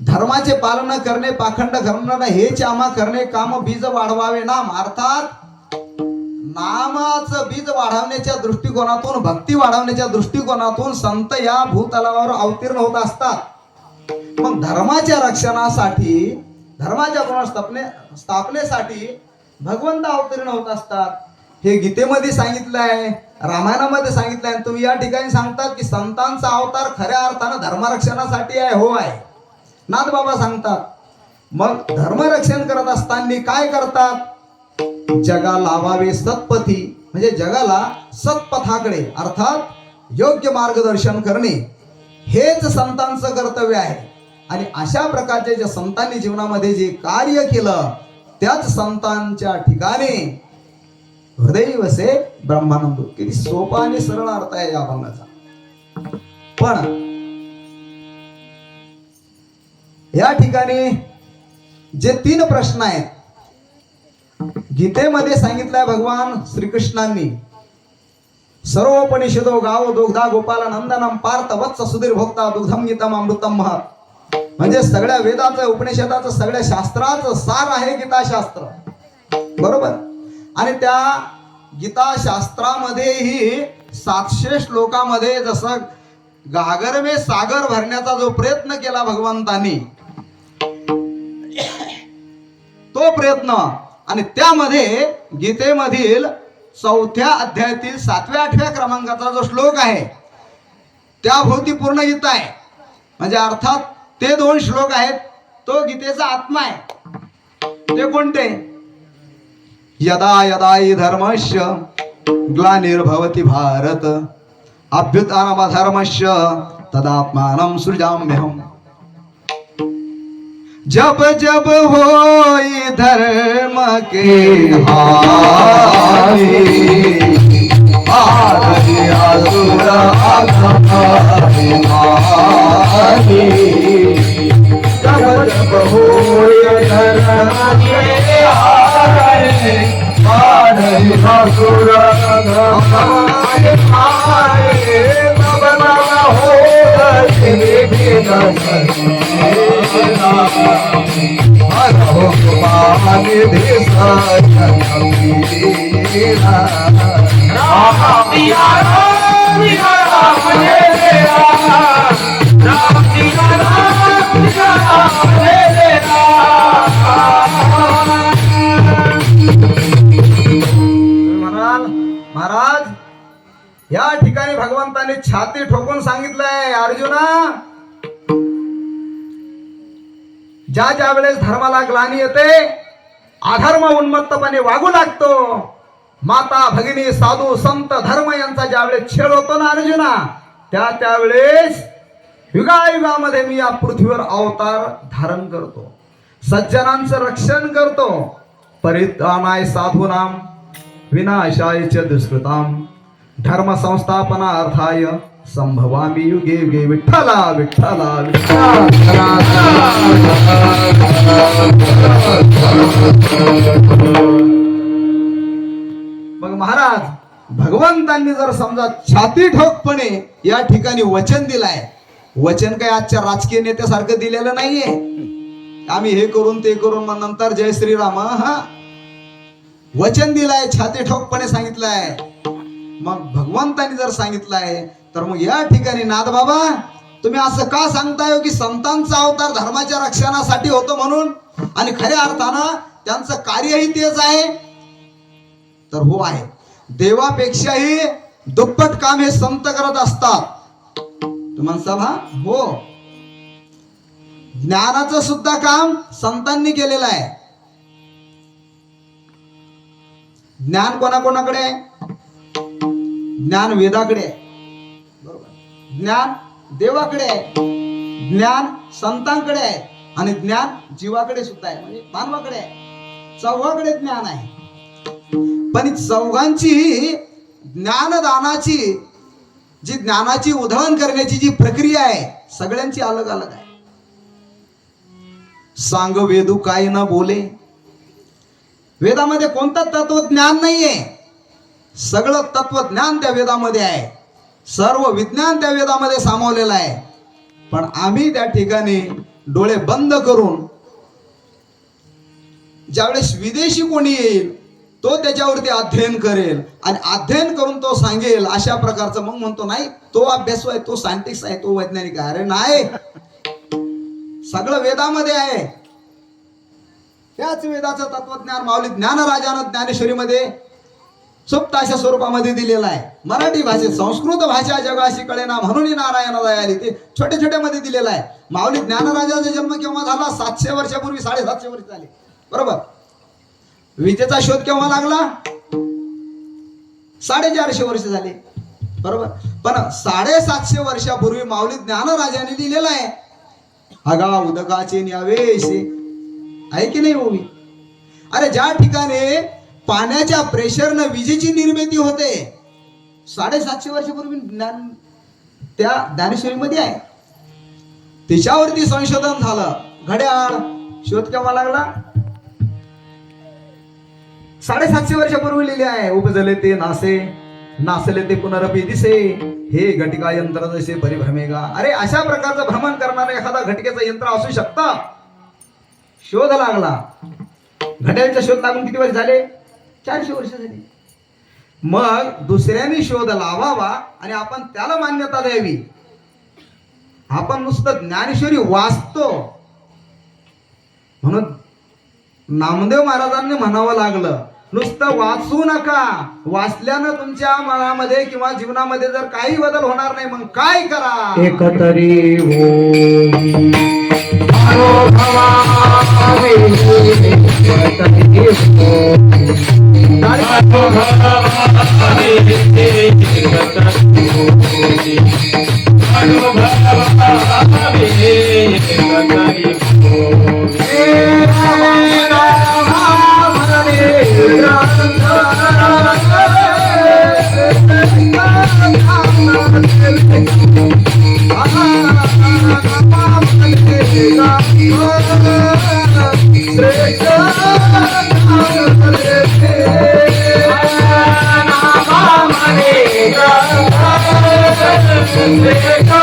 धर्माचे पालन करणे पाखंड करणं हेच आम्हा करणे काम बीज वाढवावे नाम. अर्थात नामाचं बीज वाढवण्याच्या दृष्टिकोनातून भक्ती वाढवण्याच्या दृष्टिकोनातून संत या भूतलावर अवतीर्ण होत असतात. मग धर्माच्या रक्षणासाठी धर्माच्या पुनर्स्थापने स्थापनेसाठी भगवंत अवतीर्ण होत असतात. हे गीतेमध्ये सांगितलं आहे रामायणामध्ये सांगितलं आहे तुम्ही या ठिकाणी सांगतात की संतांचा अवतार खऱ्या अर्थानं धर्मरक्षणासाठी आहे हो आहे. नाथ बाबा सांगतात मग धर्मरक्षण करत असताना काय करतात? जगा लावावे सत्पथी म्हणजे जगाला सत्पथाकडे अर्थात योग्य मार्गदर्शन करणे. हेच संतांचं कर्तव्य आहे. आणि अशा प्रकारचे जे संतांनी जीवनामध्ये जे कार्य केलं त्याच संतांच्या ठिकाणी हृदय वसे ब्रह्मानंद किती सोपा आणि सरळ अर्थ आहे या अभंगाचा पण या ठिकाणी जे तीन प्रश्न आहेत गीतेमध्ये सांगितलंय भगवान श्रीकृष्णांनी सर्वोपनिषदो गाव दुग्धा गोपाल नंदनम पार्थ वत्स सुधीर भोक्ता दुग्धम गीतम अमृतम महत. म्हणजे सगळ्या वेदाचं उपनिषदाचं सगळ्या शास्त्राचं सार आहे गीताशास्त्र. बरोबर? आणि त्या गीताशास्त्रामध्येही सातशे श्लोकामध्ये जसं गागर सागर भरण्याचा जो प्रयत्न केला भगवंतांनी प्रयत्न. आणि त्यामध्ये गीतेमधील चौथ्या अध्यायातील सातव्या आठव्या क्रमांकाचा जो श्लोक आहे त्याभोवती पूर्ण गीता आहे. म्हणजे अर्थात ते दोन श्लोक आहेत तो गीतेचा आत्मा आहे. ते कोणते? यदा यदा हि धर्मस्य ग्लानिर्भवति भारत अभ्युत्थानमधर्मस्य तदात्मानं सृजाम्यहम्. जब जब होई धर्म के हानि आदि जब जब होई धर्म के हानि आदि महाराज महाराज या ठिकाणी भगवंताने छाती ठोकून सांगितलंय अर्जुना. ज्या ज्या वेळेस धर्माला ग्लानी येते अधर्म उन्मत्तपणे वागू लागतो. माता भगिनी साधू संत धर्म यांचा ज्यावेळेस छेड होतो ना अर्जुना त्या त्यावेळेस युगायुगामध्ये मी या पृथ्वीवर अवतार धारण करतो. सज्जनांचं रक्षण करतो. परित्राणाय साधूनाम विनाशाय च दुष्कृताम धर्म संस्थापना अर्थाय संभवामी युगे युगे विठ्ठला विठ्ठला मग महाराज भगवंतांनी जर समजा छाती ठोकपणे या ठिकाणी वचन दिलाय वचन काय आजच्या राजकीय नेत्यासारखं दिलेलं नाहीये? आम्ही हे करून ते करून मग नंतर जय श्रीराम हा. वचन दिलाय छाती ठोकपणे सांगितलंय. मग भगवंतांनी जर सांगितलंय तर मग या ठिकाणी नाद बाबा तुम्ही असं का सांगताय हो की संतांचा अवतार धर्माच्या रक्षणासाठी होतो म्हणून? आणि खऱ्या अर्थानं त्यांचं कार्यही तेच आहे. तर हो आहे. देवापेक्षाही दुप्पट काम हे संत करत असतात. तुम्हाला सभा हो? ज्ञानाचं सुद्धा काम संतांनी केलेलं आहे. ज्ञान कोणाकोणाकडे? ज्ञान वेदाकडे. आहे ज्ञान देवाकडे आहे. ज्ञान संतांकडे आहे. आणि ज्ञान जीवाकडे सुद्धा आहे. म्हणजे मानवाकडे आहे. चौघाकडे ज्ञान आहे. पण चौघांची ज्ञानदानाची जी ज्ञानाची उधळण करण्याची जी प्रक्रिया आहे सगळ्यांची अलग अलग आहे. सांग वेदू काय न बोले. वेदामध्ये कोणतं तत्वज्ञान नाहीये. सगळं तत्वज्ञान त्या वेदामध्ये आहे. सर्व विज्ञान त्या वेदामध्ये सामावलेलं आहे. पण आम्ही त्या ठिकाणी डोळे बंद करून ज्यावेळेस विदेशी कोणी येईल तो त्याच्यावरती अध्ययन करेल आणि अध्ययन करून तो सांगेल अशा प्रकारचं. मग म्हणतो नाही तो अभ्यासू आहे तो सायंटिस्ट आहे तो वैज्ञानिक आहे. अरे नाही. सगळं वेदामध्ये आहे. त्याच वेदाचं तत्वज्ञान माऊली ज्ञानराजानं ज्ञानेश्वरीमध्ये सुप्त अशा स्वरूपामध्ये दिलेला आहे. मराठी भाषेत संस्कृत भाषा जगाशी कळेना म्हणून नारायण आली ते छोटे छोट्या मध्ये दिलेलं आहे. माऊली ज्ञानराजाचा जन्म केव्हा झाला? सातशे वर्षापूर्वी साडेसातशे वर्ष झाले. बरोबर? विजेचा शोध केव्हा लागला? साडेचारशे वर्ष झाले. बरोबर? पण साडेसातशे वर्षापूर्वी माऊली ज्ञानराजाने लिहिलेलं आहे. अगा उदकाचे न्यावेशे. आहे की नाही ओवी? अरे ज्या ठिकाणी पाण्याच्या प्रेशरनं विजेची निर्मिती होते. साडेसातशे वर्षापूर्वी ज्ञान त्या ज्ञानेश्वरीमध्ये आहे. तिच्यावरती संशोधन झालं. घड्याळ शोध केव्हा लागला? साडेसातशे वर्षापूर्वी लिहिले आहे. उपजले ते नासे नासले ते पुनरपी दिसे. हे घटिका यंत्र जसे परिभ्रमेगा अरे अशा प्रकारचं भ्रमण करणारं एखादा घटकेचं यंत्र असू शकतं? शोध लागला. घड्याळचा शोध लागून किती वर्ष झाले? चारशे वर्ष झाली. मग दुसऱ्याने शोध लावावा आणि आपण त्याला मान्यता द्यावी. आपण नुसतं ज्ञानेश्वरी वाचतो. म्हणून नामदेव महाराजांनी म्हणावं लागलं नुसतं वाचू नका. वाचल्यानं तुमच्या मनामध्ये किंवा जीवनामध्ये जर काही बदल होणार नाही मग काय करा? एकतरी होई. अनुभवावे एकतरी Thank you.